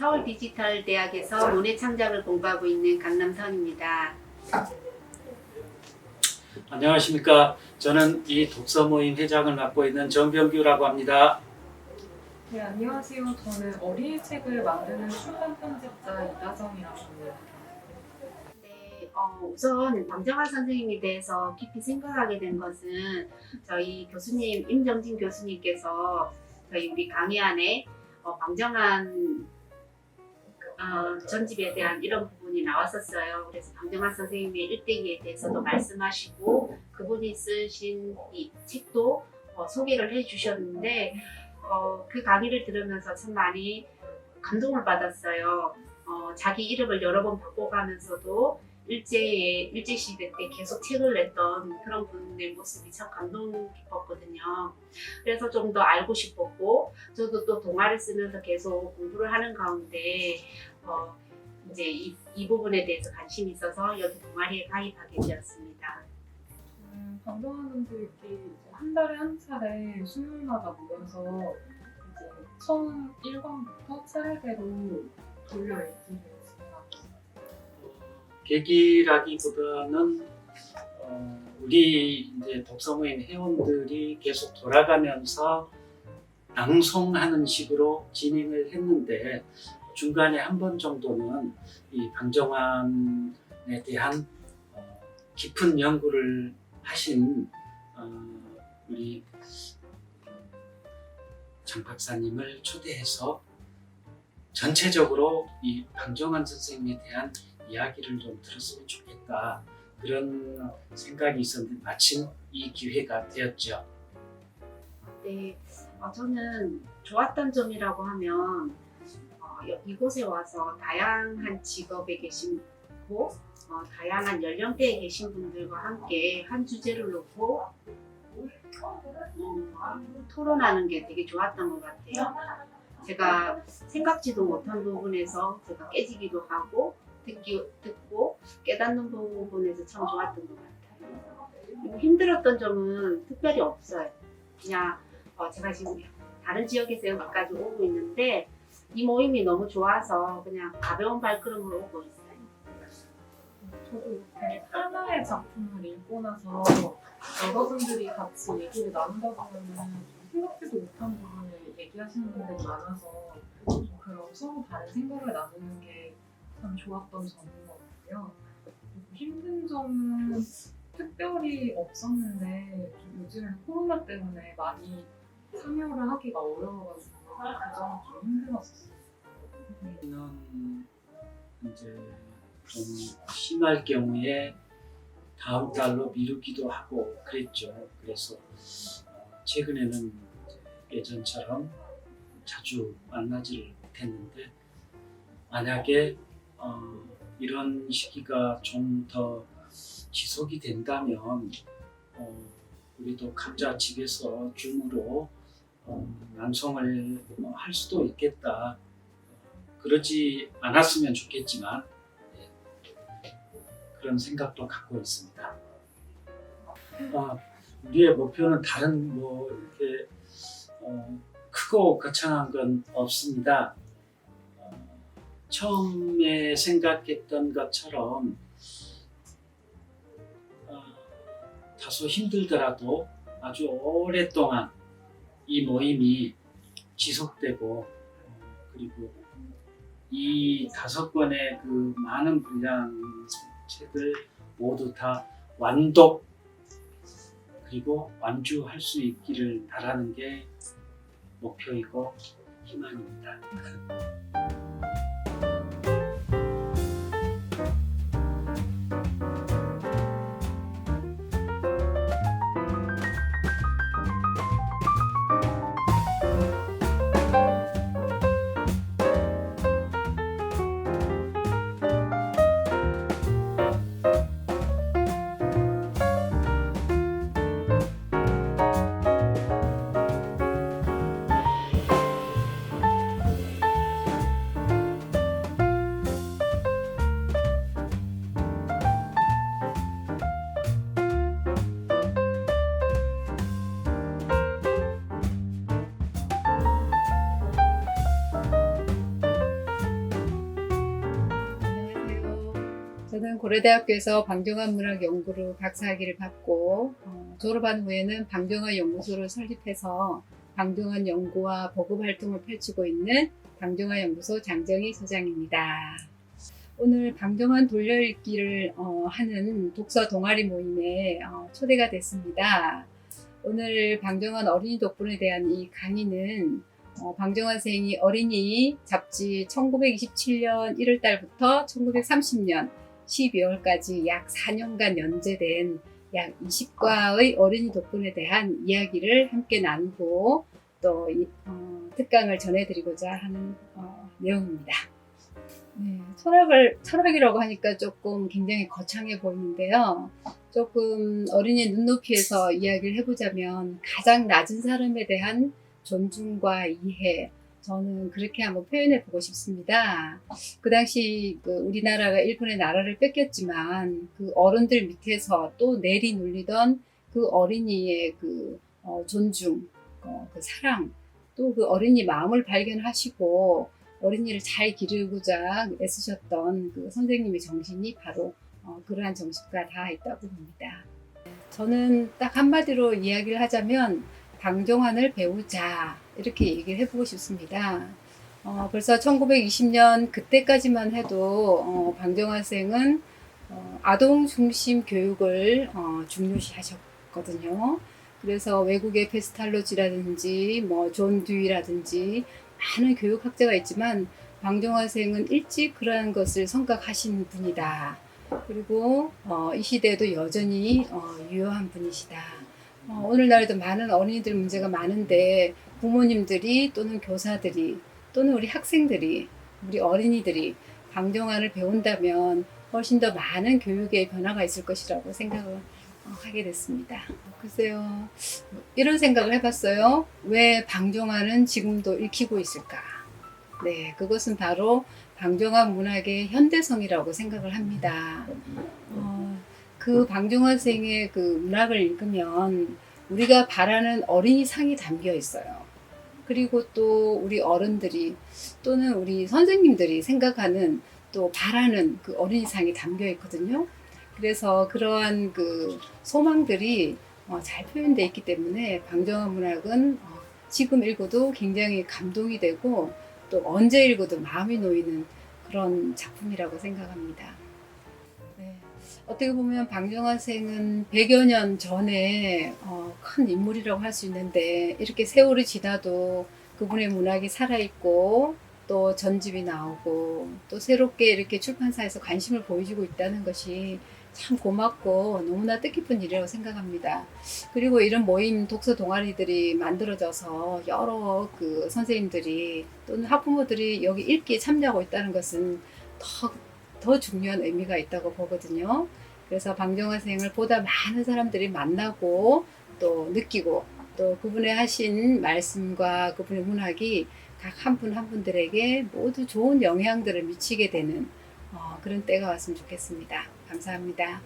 서울 디지털 대학에서 문해 창작을 공부하고 있는 강남선입니다. 안녕하십니까. 저는 이 독서 모임 회장을 맡고 있는 정병규라고 합니다. 네, 안녕하세요. 저는 어린이 책을 만드는 출판 편집자 이다정이라고 합니다. 네, 어, 우선 방정환 선생님에 대해서 깊이 생각하게 된 것은 저희 교수님 임정진 교수님께서 저희 우리 강의 안에 어, 방정환 어, 전집에 대한 이런 부분이 나왔었어요. 그래서 방정환 선생님의 일대기에 대해서도 말씀하시고 그분이 쓰신 이 책도 어, 소개를 해주셨는데 어, 그 강의를 들으면서 참 많이 감동을 받았어요. 어, 자기 이름을 여러 번 바꿔가면서도 일제에 일제 시대 때 계속 책을 냈던 그런 분의 모습이 참 감동 깊었거든요. 그래서 좀 더 알고 싶었고 저도 또 동화를 쓰면서 계속 공부를 하는 가운데 어, 이제 이, 이 부분에 대해서 관심이 있어서 여기 동아리에 가입하게 되었습니다. 음, 분들이 이제 한 달에 한 차례 수요일마다 모여서 이제 처음 1권부터 차례대로 돌려 읽기를 계기라기보다는 어, 우리 이제 독서 모임 회원들이 계속 돌아가면서 낭송하는 식으로 진행을 했는데 중간에 한 번 정도는 이 방정환에 대한 어, 깊은 연구를 하신 어, 우리 장 박사님을 초대해서 전체적으로 이 방정환 선생님에 대한 이야기를 좀 들었으면 좋겠다 그런 생각이 있었는데 마침 이 기회가 되었죠. 네, 어, 저는 좋았던 점이라고 하면 어, 여- 이곳에 와서 다양한 직업에 계신 고 어, 다양한 연령대에 계신 분들과 함께 한 주제를 놓고 음, 토론하는 게 되게 좋았던 것 같아요. 제가 생각지도 못한 부분에서 제가 깨지기도 하고 듣기, 듣고 깨닫는 부분에서 참 좋았던 것 같아요. 그리고 힘들었던 점은 특별히 없어요. 그냥 어, 제가 지금 다른 지역에서 여기까지 오고 있는데 이 모임이 너무 좋아서 그냥 가벼운 발걸음으로 오고 있어요. 저도 하나의 작품을 읽고 나서 여러분들이 같이 얘기를 나누다 보면은 생각지도 못한 부분을 얘기하시는 분들이 많아서 좀 그런 서로 다른 생각을 나누는 게 참 좋았던 점인 것 같고요. 힘든 점은 특별히 없었는데 좀 요즘에 코로나 때문에 많이 참여를 하기가 어려워가지고 그 점이 좀 힘들었었어요. 는 이제 좀 심할 경우에 다음 달로 미루기도 하고 그랬죠. 그래서 어, 최근에는 예전처럼 자주 만나지를 못했는데 만약에 어, 이런 시기가 좀 더 지속이 된다면 어, 우리도 각자 집에서 줌으로 어, 난송을 어, 할 수도 있겠다. 그러지 않았으면 좋겠지만 예, 그런 생각도 갖고 있습니다. 아, 우리의 목표는 다른 뭐 이렇게 어, 크고 거창한 건 없습니다. 어, 처음에 생각했던 것처럼 어, 다소 힘들더라도 아주 오랫동안 이 모임이 지속되고 어, 그리고 이 다섯 권의 그 많은 분량 책을 모두 다 완독 그리고 완주할 수 있기를 바라는 게 목표이고 희망입니다. 저는 고려대학교에서 방정환 문학 연구로 박사학위를 받고 어, 졸업한 후에는 방정환 연구소를 설립해서 방정환 연구와 보급 활동을 펼치고 있는 방정환 연구소 장정희 소장입니다. 오늘 방정환 돌려읽기를 어, 하는 독서 동아리 모임에 어, 초대가 됐습니다. 오늘 방정환 어린이 덕분에 대한 이 강의는 어, 방정환 선생이 어린이 잡지 1927년 1월 달부터 1930년 12월까지 약 4년간 연재된 약 20과의 어린이 독분에 대한 이야기를 함께 나누고 또 이, 어, 특강을 전해드리고자 하는 어, 내용입니다. 네, 철학을 철학이라고 하니까 조금 굉장히 거창해 보이는데요. 조금 어린이 눈높이에서 이야기를 해보자면 가장 낮은 사람에 대한 존중과 이해, 저는 그렇게 한번 표현해 보고 싶습니다. 그 당시 그 우리나라가 일본의 나라를 뺏겼지만 그 어른들 밑에서 또 내리 눌리던 그 어린이의 그 어, 존중, 어, 그 사랑, 또 그 어린이 마음을 발견하시고 어린이를 잘 기르고자 애쓰셨던 그 선생님의 정신이 바로 어, 그러한 정신과 다 있다고 봅니다. 저는 딱 한마디로 이야기를 하자면 방정환을 배우자 이렇게 얘기를 해보고 싶습니다. 어, 벌써 1920년 그때까지만 해도 어, 방정환 쌤은 어, 아동 중심 교육을 어, 중요시 하셨거든요. 그래서 외국의 페스탈로지라든지 뭐 존 듀이라든지 많은 교육학자가 있지만 방정환 쌤은 일찍 그러한 것을 성각하신 분이다. 그리고 어, 이 시대에도 여전히 어, 유효한 분이시다. 어, 오늘날에도 많은 어린이들 문제가 많은데 부모님들이 또는 교사들이 또는 우리 학생들이 우리 어린이들이 방정환을 배운다면 훨씬 더 많은 교육의 변화가 있을 것이라고 생각을 어, 하게 됐습니다. 글쎄요, 이런 생각을 해봤어요. 왜 방정환은 지금도 읽히고 있을까? 네, 그것은 바로 방정환 문학의 현대성이라고 생각을 합니다. 어, 그 방정환 생의 그 문학을 읽으면 우리가 바라는 어린이 상이 담겨 있어요. 그리고 또 우리 어른들이 또는 우리 선생님들이 생각하는 또 바라는 그 어린이 상이 담겨 있거든요. 그래서 그러한 그 소망들이 어, 잘 표현되어 있기 때문에 방정환 문학은 어, 지금 읽어도 굉장히 감동이 되고 또 언제 읽어도 마음이 놓이는 그런 작품이라고 생각합니다. 네. 어떻게 보면 방정환 생은 100여 년 전에 어, 큰 인물이라고 할 수 있는데 이렇게 세월이 지나도 그분의 문학이 살아있고 또 전집이 나오고 또 새롭게 이렇게 출판사에서 관심을 보여주고 있다는 것이 참 고맙고 너무나 뜻깊은 일이라고 생각합니다. 그리고 이런 모임 독서 동아리들이 만들어져서 여러 그 선생님들이 또는 학부모들이 여기 읽기에 참여하고 있다는 것은 더, 더 중요한 의미가 있다고 보거든요. 그래서 방정환 생을 보다 많은 사람들이 만나고 또 느끼고 또 그분의 하신 말씀과 그분의 문학이 각 한 분한 분들에게 모두 좋은 영향들을 미치게 되는 어, 그런 때가 왔으면 좋겠습니다. 감사합니다.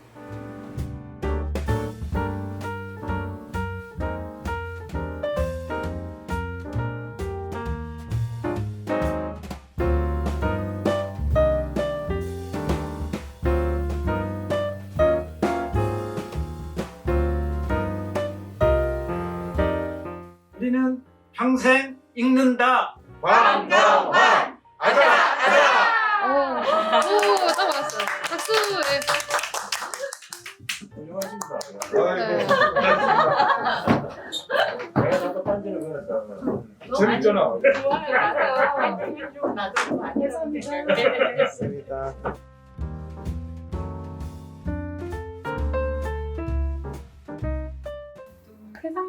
우리는 평생 읽는다. 방정환 아자 아자 오, 오, 딱 맞았어. 박수. 예. 훌륭하십니다. 네. 내가 자꾸 딴지를 그랬다. 재밌잖아. 재밌다.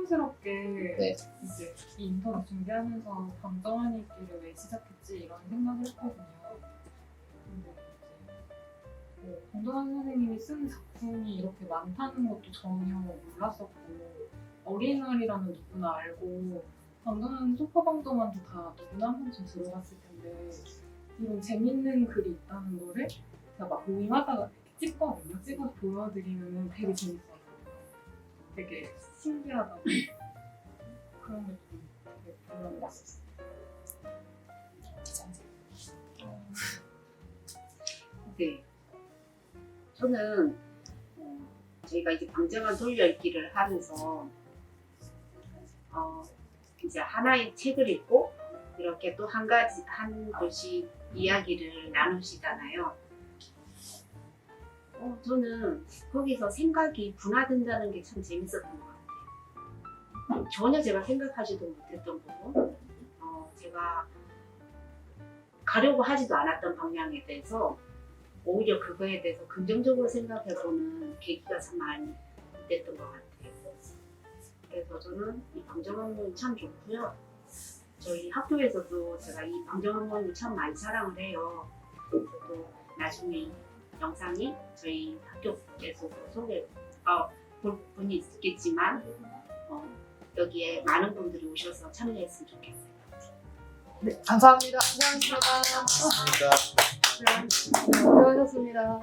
좀 새삼스럽게 네. 이제 이 인터뷰 준비하면서 방정환 읽기를 왜 시작했지 이런 생각을 했거든요. 근데 이제 뭐 방정환 선생님이 쓴 작품이 이렇게 많다는 것도 전혀 몰랐었고 어린아이라면 누구나 알고 방정환 소파방정환도 다 누구나 한 번쯤 들어봤을 텐데 이런 재밌는 글이 있다는 거를 제가 막 모임하다가 찍거든요. 찍어서 보여드리면 되게 재밌어요. 되게 신기하다고 그런 게좀 되게 불안했었어요. 네. 저는 어, 저희가 이제 방정환 돌려읽기를 하면서 어, 이제 하나의 책을 읽고 이렇게 또 한 가지 한 글씩 이야기를 나누시잖아요. 어, 저는 거기서 생각이 분화된다는 게 참 재밌었던 것 같아요. 전혀 제가 생각하지도 못했던 거고, 어, 제가 가려고 하지도 않았던 방향에 대해서 오히려 그거에 대해서 긍정적으로 생각해보는 계기가 참 많이 됐던 것 같아요. 그래서 저는 이 방정학문이 참 좋고요. 저희 학교에서도 제가 이 방정학문을 참 많이 사랑을 해요. 저도 나중에 이 영상이 저희 학교 에서도 소개, 어, 볼 분이 있겠지만 어, 여기에 많은 분들이 오셔서 참여했으면 좋겠어요. 감사합니다. 고맙습니다. 감사합니다. 수고하셨습니다.